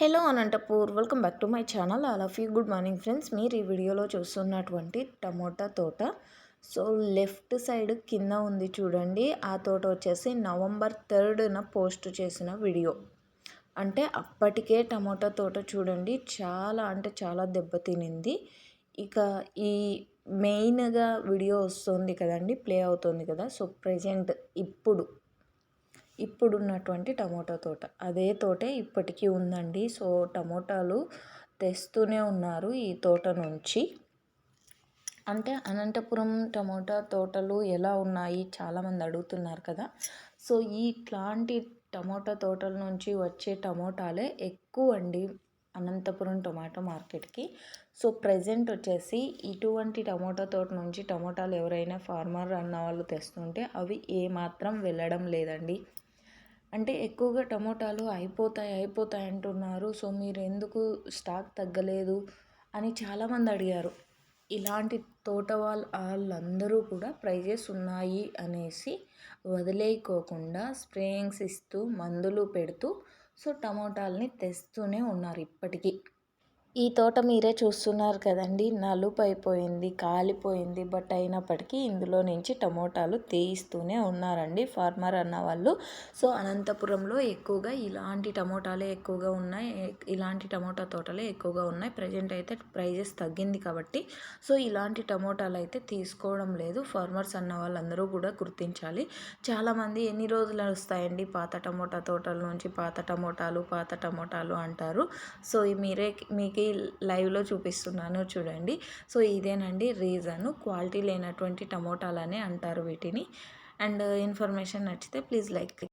Hello Anantapur welcome back to my channel. All of you good morning friends. మీరు ఈ వీడియోలో చూస్తున్నటువంటి tomato తోట. సో లెఫ్ట్ సైడ్ కింద ఉంది చూడండి. ఆ తోట వచ్చేసి నవంబర్ థర్డ్న పోస్ట్ చేసిన వీడియో. అంటే అప్పటికే టమోటా తోట చూడండి చాలా అంటే చాలా దెబ్బతినింది ఇక ఈ మెయిన్గా వీడియో వస్తుంది కదండి ప్లే అవుతుంది కదా. సో ప్రజెంట్ ఇప్పుడు ఇప్పుడున్నటువంటి టమోటా తోట. అదే తోటే ఇప్పటికీ ఉందండి. సో టమోటాలు తెస్తూనే ఉన్నారు ఈ తోట నుంచి. అంటే అనంతపురం టమోటా తోటలు ఎలా ఉన్నాయి చాలామంది అడుగుతున్నారు కదా. సో ఇట్లాంటి టమోటా తోటల నుంచి వచ్చే టమోటాలే ఎక్కువ అండి అనంతపురం టొమాటో మార్కెట్కి. సో ప్రజెంట్ వచ్చేసి ఇటువంటి టమోటా తోట నుంచి టమోటాలు ఎవరైనా ఫార్మర్ అన్న వాళ్ళు తెస్తుంటే అవి ఏమాత్రం వెళ్ళడం లేదండి. అంటే ఎక్కువగా టమోటాలు అయిపోతాయి అయిపోతాయి అంటున్నారు. సో మీరు ఎందుకు స్టాక్ తగ్గలేదు అని చాలామంది అడిగారు. ఇలాంటి తోట వాళ్ళ వాళ్ళందరూ కూడా ప్రైజెస్ ఉన్నాయి అనేసి వదిలేయకోకుండా స్ప్రేయింగ్స్ ఇస్తూ మందులు పెడుతూ సో టమోటాలని తెస్తూనే ఉన్నారు ఇప్పటికీ. ఈ తోట మీరే చూస్తున్నారు కదండి. నలుపు అయిపోయింది కాలిపోయింది. బట్ అయినప్పటికీ ఇందులో నుంచి టమోటాలు తీయిస్తూనే ఉన్నారండి ఫార్మర్ అన్న వాళ్ళు. సో అనంతపురంలో ఎక్కువగా ఇలాంటి టమోటాలే ఎక్కువగా ఉన్నాయి. ఇలాంటి టమోటా తోటలే ఎక్కువగా ఉన్నాయి. ప్రజెంట్ అయితే ప్రైజెస్ తగ్గింది కాబట్టి. సో ఇలాంటి టమోటాలు అయితే తీసుకోవడం లేదు. ఫార్మర్స్ అన్న వాళ్ళందరూ కూడా గుర్తించాలి. చాలామంది ఎన్ని రోజులు వస్తాయండి పాత టమోటా తోటల నుంచి పాత టమోటాలు పాత టమోటాలు అంటారు. సో మీరే మీకు లైవ్లో చూపిస్తున్నాను చూడండి. సో ఇదేనండి రీజన్. క్వాలిటీ లేనటువంటి టమోటాలనే అంటారు వీటిని. అండ్ ఇన్ఫర్మేషన్ నచ్చితే ప్లీజ్ లైక్